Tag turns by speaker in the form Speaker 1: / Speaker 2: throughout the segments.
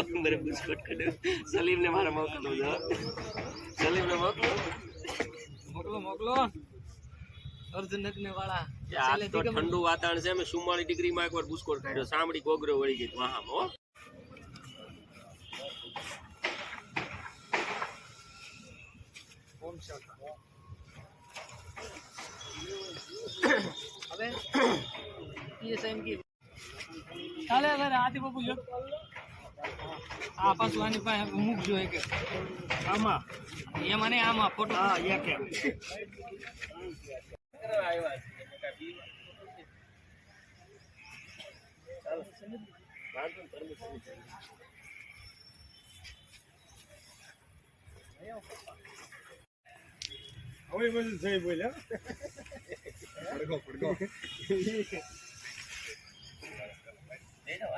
Speaker 1: અંદર બિસ્કુટ કાઢ્યો સલીમને મારે મોકલવું છે સલીમને મોકલો.
Speaker 2: મોકલો મોકલો. અર્જુન નગને વાળા.
Speaker 1: કે આજ તો ઠંડુ વાતાવરણ છે અમે ચુમ્માળી ડિગ્રીમાં એકવાર બુસ્કોટ કાઢ્યો. સાંભળી કોગરો વળી ગઈ વાહામાં
Speaker 2: હવે એ ચાલે હવે આથી બાપુ જો. આ પાછું આની પાસે મૂકજો એક આમાં? એ મને આમાં ફોટો હા એક
Speaker 3: હવે બધું થઈ બોલ્યા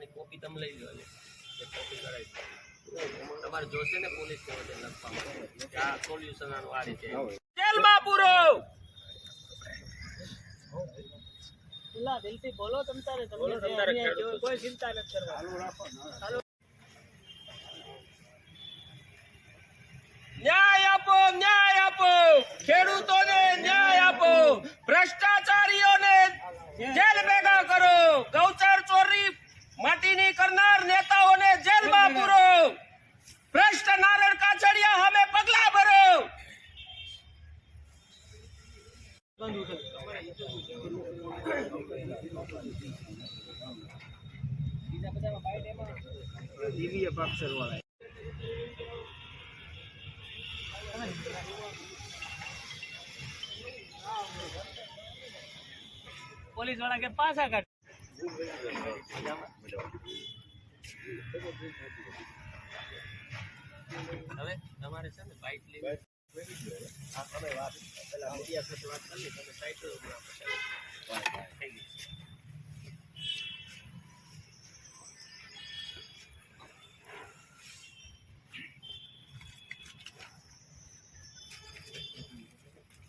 Speaker 1: આની કોપી તમે લઈ લો એ કોપી કરાવી તમારે જોશે ને પોલીસ લખવા માટે આ સોલ્યુશન આનું આ રીતે. જેલમાં પૂરો!
Speaker 2: ખુલ્લા દિલથી બોલો તમ તારે
Speaker 1: બોલો તમ તારે ખેડૂતો.
Speaker 2: કોઈ ચિંતા નથી કરવાની.
Speaker 1: ન્યાય આપો ન્યાય આપો! ખેડૂતોને ન્યાય આપો ભ્રષ્ટાચારીઓને જેલ માટીની કરનાર નેતાઓને જેલમાં પૂરો ભ્રષ્ટ નારણ કાછડિયા સામે પગલા ભરો
Speaker 3: દિવ્ય પાક્ષર વાળા
Speaker 2: પોલીસવાળા કે પાછા કાઢ.
Speaker 1: હવે તમારે છે ને બાઇક લેવી. હા તમે વાત પેલા મીડિયા સાથે વાત કરી તમે સાઈડ થઈ ગઈ.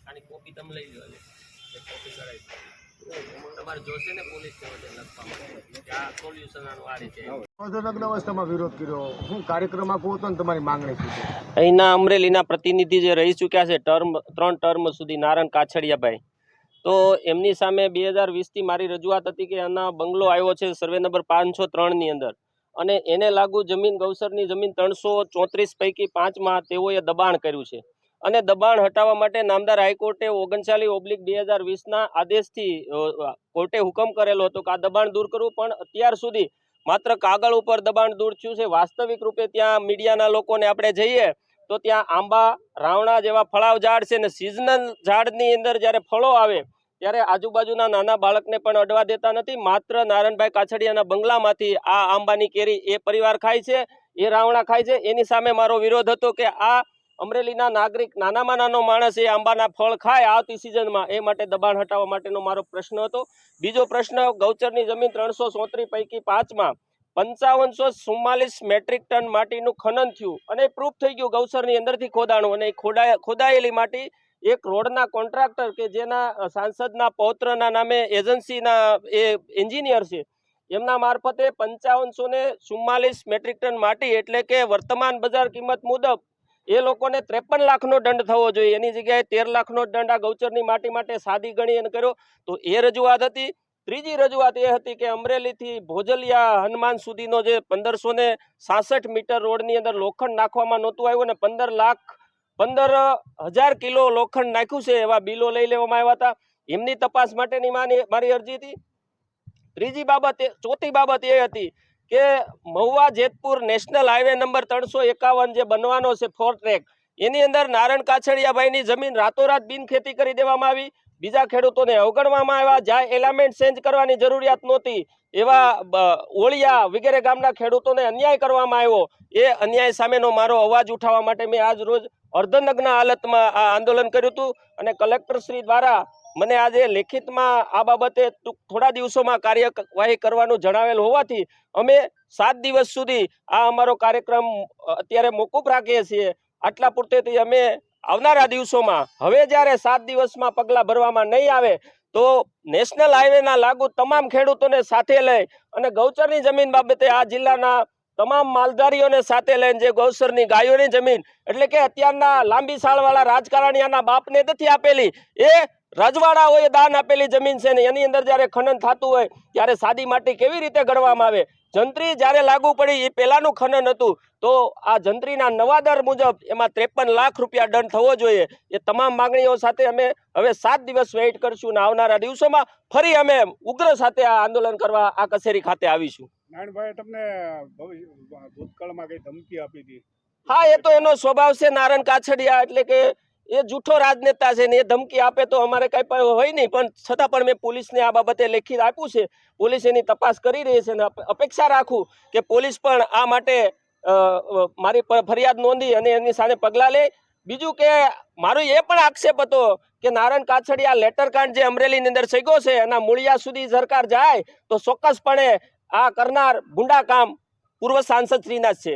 Speaker 1: આની કોપી તમે લઈ લો કોપી કરાવી દો. તમારે પોલીસ સ્ટેશન લખવા માટે કે આ સોલ્યુશન આનું આ રીતે
Speaker 3: નગ્ન અવસ્થામાં વિરોધ કર્યો. હું કાર્યક્રમ આપવો ને તમારી માંગણી છે.
Speaker 1: અહીંના અમરેલીના પ્રતિનિધિ જે રહી ચૂક્યા છે ટર્મ ત્રણ ટર્મ સુધી નારણ કાછડિયાભાઈ. તો એમની સામે બે હજાર વીસથી મારી રજૂઆત હતી કે એના બંગલો આવ્યો છે સર્વે નંબર પાંચસો ત્રણની અંદર. અને એને લાગુ જમીન ગૌસરની જમીન ત્રણસો ચોત્રીસ પૈકી પાંચમાં તેઓએ દબાણ કર્યું છે. અને દબાણ હટાવવા માટે નામદાર હાઈકોર્ટે ઓગણચાલી ઓબ્લિક બે હજાર વીસના આદેશથી કોર્ટે હુકમ કરેલો હતો કે આ દબાણ દૂર કરવું, પણ અત્યાર સુધી માત્ર કાગળ ઉપર દબાણ દૂર થયું છે. વાસ્તવિક રૂપે ત્યાં મીડિયાના લોકોને આપણે જઈએ તો ત્યાં આંબા, રાવણા જેવા ફળાવ ઝાડ છે ને સિઝનલ ઝાડની અંદર જ્યારે ફળો આવે, ત્યારે આજુબાજુના નાના બાળકને પણ અડવા દેતા નથી. માત્ર નારાયણભાઈ કાછડિયાના બંગલામાંથી આ આંબાની કેરી એ પરિવાર ખાય છે, એ રાવણા ખાય છે. એની સામે મારો વિરોધ હતો કે આ અમરેલીના નાગરિક નાનામાં નાનો માણસ એ આંબાના ફળ ખાય આવતી સિઝનમાં એ માટે દબાણ હટાવવા માટેનો મારો પ્રશ્ન હતો. બીજો પ્રશ્ન, ગૌચરની જમીન ત્રણસો સોત્રી પૈકી પાંચમાં પંચાવનસો ચુમ્માલીસ મેટ્રિક ટન માટીનું ખનન થયું અને પ્રૂફ થઈ ગયું ગૌચરની અંદરથી ખોદાણું અને ખોડાય, ખોદાયેલી માટી એક રોડના કોન્ટ્રાક્ટર કે જેના સાંસદના પૌત્રના નામે એજન્સીના એ એન્જિનિયર છે. એમના મારફતે પંચાવનસો ને ચુમ્માલીસ મેટ્રિક ટન માટી એટલે કે વર્તમાન બજાર કિંમત મુજબ એ લોકોને ત્રેપન લાખનો દંડ થવો જોઈએ. એની જગ્યાએ તેર લાખનો દંડ આ ગૌચરની માટી માટે સાદી ગણી અને કર્યો. તો એ રજૂઆત હતી. ત્રીજી રજૂઆત એ હતી કે અમરેલીથી ભોજલિયા હનુમાન સુધીનો જે પંદરસો ને સાસઠ મીટર રોડની અંદર લોખંડ નાખવામાં નહોતું આવ્યું ને પંદર લાખ, પંદર હજાર કિલો લોખંડ નાખ્યું છે એવા બિલો લઈ લેવામાં આવ્યા હતા. એમની તપાસ માટેની મારી અરજી હતી. ત્રીજી બાબત ચોથી બાબત એ હતી કે Mahuva Jetpur national highway number ત્રણસો એકાવન જે બનવાનો છે ફોર ટ્રેક, એની અંદર નારણ કાછડિયાભાઈની જમીન રાતોરાત બિનખેતી કરી દેવામાં આવી. બીજા ખેડૂતોને અવગણવામાં આવ્યા. જ્યાં એલામેન્ટ ચેન્જ કરવાની જરૂરિયાત નહોતી, એવા ઓળિયા વગેરે ગામના ખેડૂતોને અન્યાય કરવામાં આવ્યો. એ અન્યાય સામેનો મારો અવાજ ઉઠાવવા માટે મેં આજ રોજ અર્ધનગ્ન હાલતમાં આ આંદોલન કર્યું હતું અને કલેક્ટરશ્રી દ્વારા મને આજે લેખિતમાં આ બાબતે થોડા દિવસોમાં કાર્યવાહી કરવાનું જણાવેલ હોવાથી અમે સાત દિવસ સુધી આ અમારો કાર્યક્રમ અત્યારે મોકૂફ રાખીએ છીએ. આટલા પૂરતેથી અમે આવનારા દિવસોમાં, હવે જ્યારે સાત દિવસમાં પગલાં ભરવામાં નહીં આવે, તો નેશનલ હાઈવેના લાગુ તમામ ખેડૂતોને સાથે લઈ અને ગૌચરની જમીન બાબતે આ જિલ્લાના તમામ માલધારીઓને સાથે લઈને જે ગૌચરની ગાયોની જમીન, એટલે કે અત્યારના લાંબી સાળવાળા રાજકારણીયાના બાપને નથી આપેલી, એ રજવાડાઓએ દાન આપેલી જમીન છે ને એની અંદર જ્યારે ખનન થતું હોય ત્યારે સાદી માટી કેવી રીતે ગણવામાં આવે? જંત્રી જ્યારે લાગુ પડી એ પહેલાંનું ખનન હતું. તો આ જંત્રીના નવા દર મુજબ એમાં ત્રેપન લાખ રૂપિયા દંડ થવો જોઈએ. એ તમામ માંગણીઓ સાથે અમે હવે સાત દિવસ વેઇટ કરશું અને આવનારા દિવસોમાં ફરી અમે ઉગ્ર સાથે આ આંદોલન કરવા આ કચેરી ખાતે આવીશું.
Speaker 4: નારાયણભાઈ તમને ભૂતકાળમાં કઈ ધમકી આપી હતી?
Speaker 1: હા એ તો એનો સ્વભાવ છે. નારણ કાછડિયા એટલે કે એ જૂઠો રાજનેતા છે ને એ ધમકી આપે તો અમારે કંઈ પણ હોય નહીં. પણ છતાં પણ મેં પોલીસને આ બાબતે લેખિત આપ્યું છે. પોલીસ એની તપાસ કરી રહી છે અને અપેક્ષા રાખું કે પોલીસ પણ આ માટે મારી ફરિયાદ નોંધી અને એની સામે પગલાં લે. બીજું કે મારો એ પણ આક્ષેપ હતો કે નારણ કાછડિયા લેટર કાંડ જે અમરેલીની અંદર સગ્યો છે એના મૂળિયા સુધી સરકાર જાય તો ચોક્કસપણે આ કરનાર ગુંડા કામ પૂર્વ સાંસદ શ્રીનાથ છે.